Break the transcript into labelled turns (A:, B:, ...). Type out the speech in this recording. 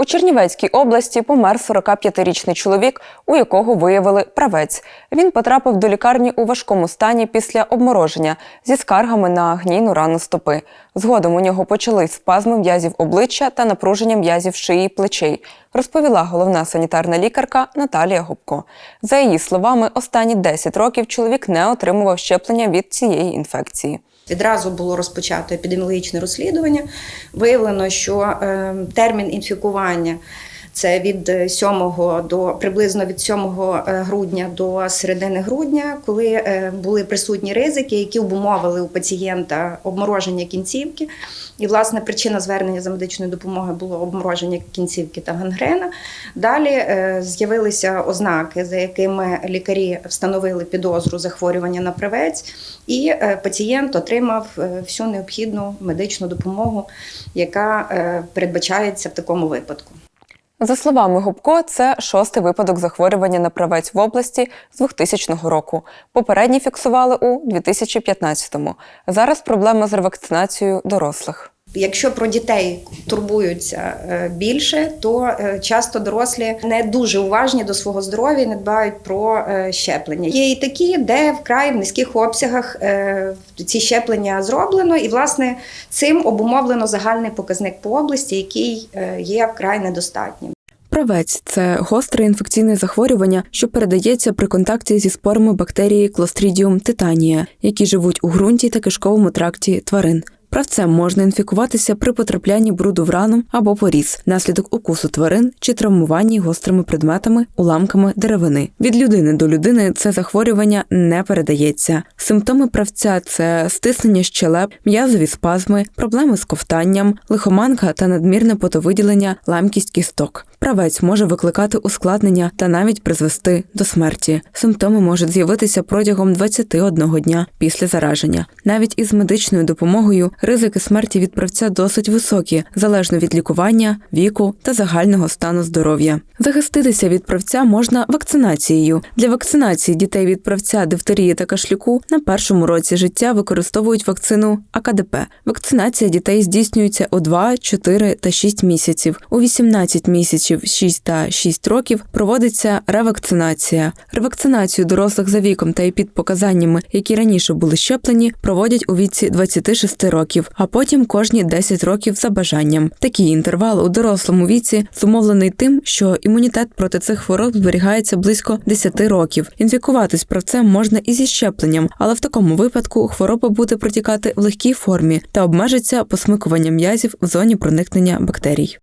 A: У Чернівецькій області помер 45-річний чоловік, у якого виявили правець. Він потрапив до лікарні у важкому стані після обмороження зі скаргами на гнійну рану стопи. Згодом у нього почались спазми м'язів обличчя та напруження м'язів шиї й плечей, розповіла головна санітарна лікарка Наталія Губко. За її словами, останні 10 років чоловік не отримував щеплення від цієї інфекції.
B: Відразу було розпочато епідеміологічне розслідування. Виявлено, що е, термін інфікування це від 7 до приблизно від 7 грудня до середини грудня, коли е, були присутні ризики, які обумовили у пацієнта обмороження кінцівки. І, власне, причина звернення за медичною допомогою було обмороження кінцівки та гангрена. Далі е, з'явилися ознаки, за якими лікарі встановили підозру захворювання на правець, і е, пацієнт отримав е, всю необхідну медичну допомогу, яка е, передбачається в такому випадку.
A: За словами Губко, це шостий випадок захворювання на правець в області з 2000 року. Попередні фіксували у 2015-му. Зараз проблема з ревакцинацією дорослих.
B: Якщо про дітей турбуються е, більше, то е, часто дорослі не дуже уважні до свого здоров'я, і не дбають про е, щеплення. Є і такі, де вкрай в низьких обсягах ці щеплення зроблено, і власне цим обумовлено загальний показник по області, який є вкрай недостатнім.
A: Правець це гостре інфекційне захворювання, що передається при контакті зі спорами бактерії Clostridium tetania, які живуть у ґрунті та кишковому тракті тварин. Правцем можна інфікуватися при потраплянні бруду в рану або поріз, наслідок укусу тварин чи травмуванні гострими предметами, уламками деревини. Від людини до людини це захворювання не передається. Симптоми правця це стиснення щелеп, м'язові спазми, проблеми з ковтанням, лихоманка та надмірне потовиділення, ламкість кісток. Правець може викликати ускладнення та навіть призвести до смерті. Симптоми можуть з'явитися протягом 21 дня після зараження. Навіть із медичною допомогою ризики смерті від правця досить високі, залежно від лікування, віку та загального стану здоров'я. Захиститися від правця можна вакцинацією. Для вакцинації дітей від правця, дифтерії та кашлюку на першому році життя використовують вакцину АКДП. Вакцинація дітей здійснюється у 2, 4 та 6 місяців. У 18 місяців 6 та 6 років проводиться ревакцинація. Ревакцинацію дорослих за віком та і під показаннями, які раніше були щеплені, проводять у віці 26 років, а потім кожні 10 років за бажанням. Такий інтервал у дорослому віці зумовлений тим, що імунітет проти цих хвороб зберігається близько 10 років. Інфікуватись правцем можна і зі щепленням, але в такому випадку хвороба буде протікати в легкій формі та обмежиться посмикуванням м'язів в зоні проникнення бактерій.